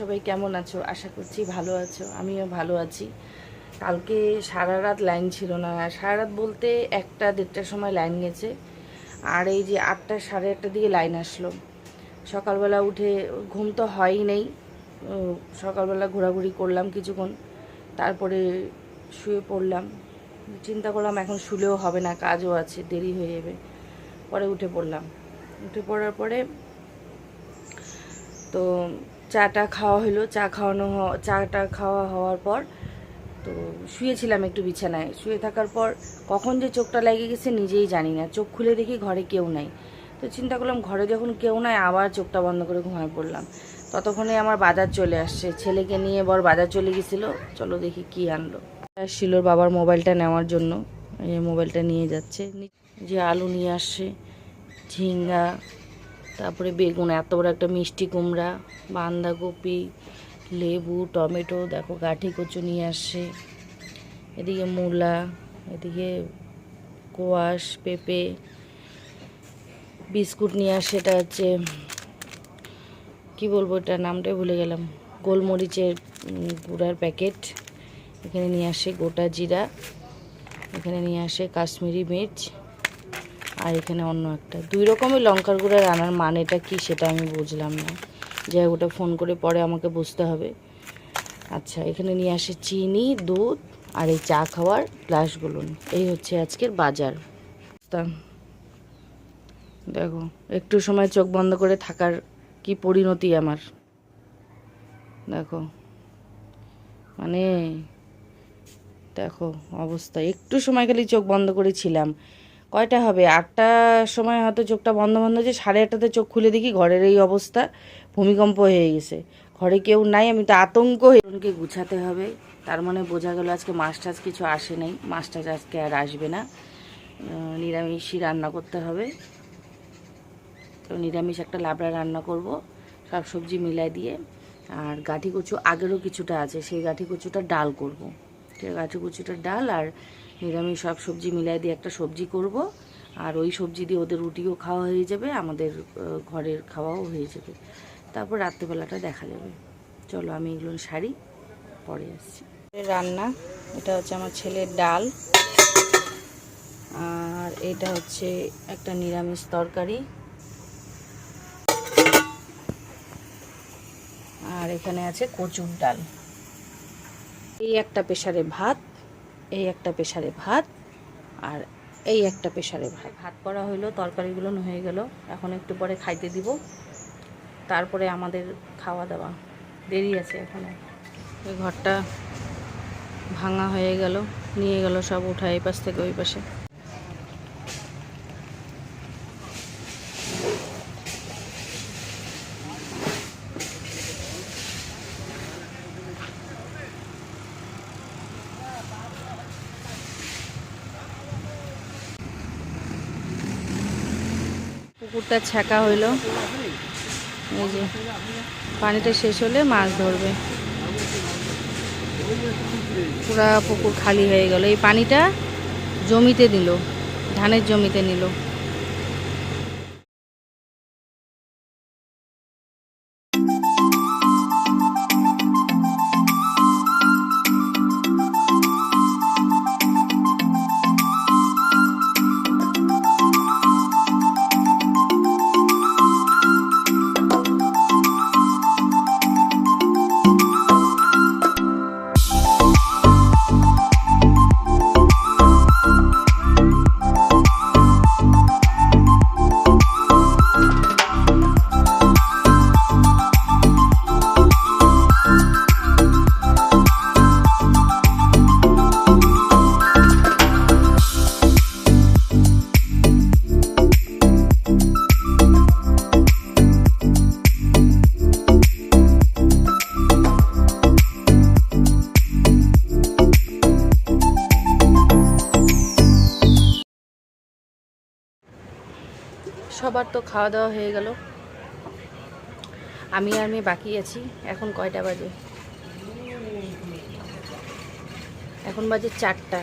সবাই কেমন আছো? আশা করছি ভালো আছো। আমিও ভালো আছি। কালকে সারা রাত লাইন ছিল না। সারা রাত বলতে একটা দেড়টার সময় লাইন গেছে। আর এই যে আটটা, সাড়ে আটটার দিকে লাইন আসলো। সকালবেলা উঠে ঘুম তো হয়ই নেই। সকালবেলা ঘোরাঘুরি করলাম কিছুক্ষণ। তারপরে শুয়ে পড়লাম। চিন্তা করলাম এখন শুলেও হবে না, কাজও আছে, দেরি হয়ে যাবে। পরে উঠে পড়লাম। উঠে পড়ার পরে তো চাটা খাওয়া হলো, চা খাওয়ানো চাটা খাওয়া হওয়ার পর তো শুয়েছিলাম একটু বিছানায়। শুয়ে থাকার পর কখন যে চোখটা লেগে গেছে নিজেই জানি না। চোখ খুলে দেখি ঘরে কেউ নাই। তো চিন্তা করলাম ঘরে যখন কেউ নাই আবার চোখটা বন্ধ করে ঘুমায় পড়লাম। ততক্ষণে আমার বাজার চলে আসছে। ছেলেকে নিয়ে বর বাজার চলে গেছিল। চলো দেখি কি আনলো। শিলোর বাবার মোবাইলটা নেওয়ার জন্য মোবাইলটা নিয়ে যাচ্ছে। যে আলু নিয়ে আসছে, ঝিঙ্গা তারপরে বেগুন, এত বড় একটা মিষ্টি কুমড়া, বাঁধাকপি, লেবু, টমেটো, দেখো গাঠি কচু নিয়ে আসে এদিকে মূলা, এদিকে কোয়াশ, পেঁপে, বিস্কুট নিয়ে আসে এটা হচ্ছে, কি বলব এটা নামটাই ভুলে গেলাম। গোলমরিচের গুঁড়ার প্যাকেট, এখানে নিয়ে আসে গোটা জিরা, এখানে নিয়ে আসে কাশ্মীরি মির্চ। আর এখানে অন্য একটা। দুই রকমের লঙ্কার গুঁড়া রান্নার মানেটা কি সেটা আমি বুঝলাম না। যাই ওটা ফোন করে পরে আমাকে বুঝতে হবে। আচ্ছা এখানে নিয়ে আসে চিনি, দুধ আর এই চা খাওয়ার গ্লাসগুলো এই হচ্ছে আজকের বাজার। দেখো, একটু সময় চোখ বন্ধ করে থাকার কি পরিণতি আমার। দেখো মানে দেখো অবস্থা। একটু সময় খালি চোখ বন্ধ করেছিলাম কয়টা হবে? আটটার সময় হয়তো চোখটা বন্ধ বন্ধ হয়েছে, সাড়ে আটটাতে চোখ খুলে দেখি ঘরের এই অবস্থা, ভূমিকম্প হয়ে গেছে। ঘরে কেউ নাই, আমি তো আতঙ্ক হয়ে গুছাতে হবে। তার মানে বোঝা গেল আজকে মাছ টাছ কিছু আসে নাই, মাছ টাছ আজকে আর আসবে না। নিরামিষই রান্না করতে হবে। তো নিরামিষ একটা লাবড়া রান্না করব, সব সবজি মিলাই দিয়ে। আর গাঠি কচু আগেরও কিছুটা আছে, সেই গাঠি কচুটা ডাল করব। সেই গাঠি কচুটার ডাল আর নিরামিষ সব সবজি মিলাই দিয়ে একটা সবজি করব। আর ওই সবজি দিয়ে ওদের রুটিও খাওয়া হয়ে যাবে, আমাদের ঘরের খাওয়াও হয়ে যাবে। তারপর রাত্রেবেলাটা দেখা যাবে। চলো আমি এগুলো শাড়ি পরে আসছি। রান্না, এটা হচ্ছে আমার ছেলের ডাল। আর এটা হচ্ছে একটা নিরামিষ তরকারি। আর এখানে আছে কচুর ডাল। এই একটা প্রেশারে ভাত একটা প্রেশারে ভাত আর এই একটা প্রেশারে ভাত। ভাত করা হইল, তরকারিগুলো হয়ে গেল। এখন একটু পরে খাইতে দিব। তারপরে আমাদের খাওয়া দাওয়া। দেরি আছে এখন। এই ঘরটা ভাঙা হয়ে গেল, নিয়ে গেল সব উঠা এই পাশ থেকে ওই পাশে। পুকুরটা ছ্যাঁকা হইল। এই যে, পানিটা শেষ হলে মাছ ধরবে। পুরা পুকুর খালি হয়ে গেল। এই পানিটা জমিতে দিল ধানের জমিতে নিল। সবার তো খাওয়া দাওয়া হয়ে গেল। আমি আর মেয়ে বাকি আছি, এখন কয়টা বাজে? এখন বাজে চারটা।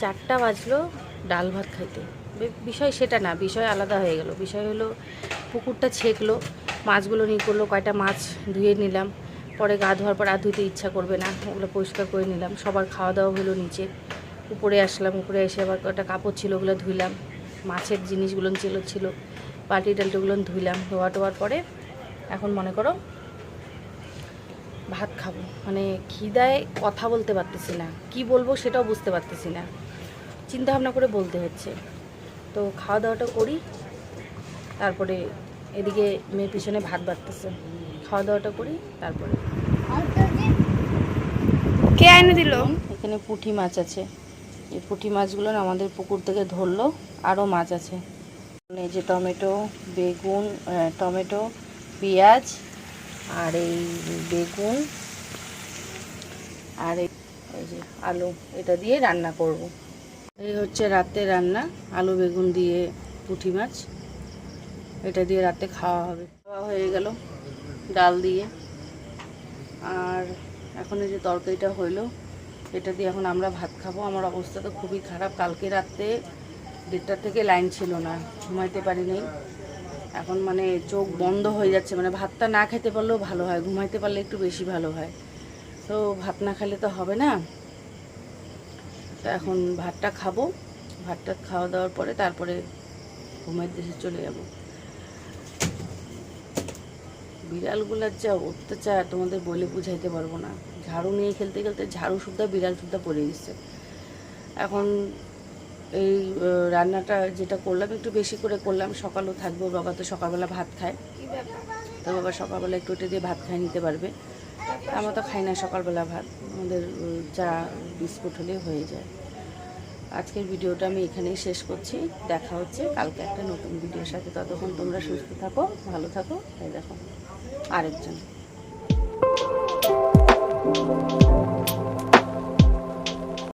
চারটা বাজলো ডাল ভাত খাইতে। বিষয় সেটা না, বিষয় আলাদা হয়ে গেল। বিষয় হলো পুকুরটা ছেকলো, মাছগুলো নিয়ে করল, কয়টা মাছ ধুয়ে নিলাম। পরে গা ধোয়ার পর আর ধুতে ইচ্ছা করবে না, ওগুলো পরিষ্কার করে নিলাম। সবার খাওয়া দাওয়া হলো নিচে। উপরে আসলাম, উপরে এসে আবার কটা কাপড় ছিল ওগুলো ধুইলাম। মাছের জিনিসগুলো ছিল ছিল। বাটি টালটিগুলো ধুইলাম ধোয়া টোয়ার পরে এখন মনে করো ভাত খাব। মানে খিদায় কথা বলতে পারতেছি না। কি বলব সেটাও বুঝতে পারতেছি না। চিন্তা ভাবনা করে বলতে হচ্ছে। তো খাওয়া দাওয়াটা করি তারপরে এদিকে মেয়ে পিছনে ভাত বাড়তেছে। খাওয়া দাওয়াটা করি তারপরে কে এনে দিল? এখানে পুঁটি মাছ আছে। এই পুঁটি মাছগুলো আমাদের পুকুর থেকে ধরলো, আরও মাছ আছে। এই যে টমেটো, বেগুন টমেটো, পেঁয়াজ, আর এই বেগুন, আর এই এই যে আলু, এটা দিয়ে রান্না করব। এই হচ্ছে রাতে রান্না, আলু বেগুন দিয়ে পুঁটি মাছ। এটা দিয়ে রাতে খাওয়া হবে। খাওয়া হয়ে গেল ডাল দিয়ে। আর এখন এই যে তরকারিটা হইল এটা দিয়ে এখন আমরা ভাত খাব। আমার অবস্থা তো খুবই খারাপ। কালকে রাতে দেড়টার থেকে লাইন ছিল না, ঘুমাইতে পারি নাই এখন মানে চোখ বন্ধ হয়ে যাচ্ছে মানে ভাতটা না খেতে পারলেও ভালো হয়, ঘুমাইতে পারলে একটু বেশি ভালো হয়। তো ভাত না খেলে তো হবে না। তো এখন ভাতটা খাব। ভাতটা খাওয়া দাওয়ার পরে তারপরে ঘুমের দেশে চলে যাব। বিড়ালগুলার যা অত্যাচার, তোমাদের বলে বুঝাইতে পারব না। ঝাড়ু নিয়ে খেলতে খেলতে ঝাড়ু সুদ্ধা, বিড়াল সুদ্ধা পড়ে গেছে। এখন এই রান্নাটা যেটা করলাম, একটু বেশি করে করলাম। সকালও থাকবে, বাবা তো সকালবেলা ভাত খায়। তো বাবা সকালবেলা একটু ওটা দিয়ে ভাত খাই নিতে পারবে। আমরা তো খাই না সকালবেলা ভাত। আমাদের চা বিস্কুট হলে হয়ে যায়। আজকের ভিডিওটা আমি এখানেই শেষ করছি। দেখা হচ্ছে কালকে একটা নতুন ভিডিওর সাথে। ততক্ষণ তোমরা সুস্থ থাকো, ভালো থাকো। তাই দেখো, আরেকজন। Thank you.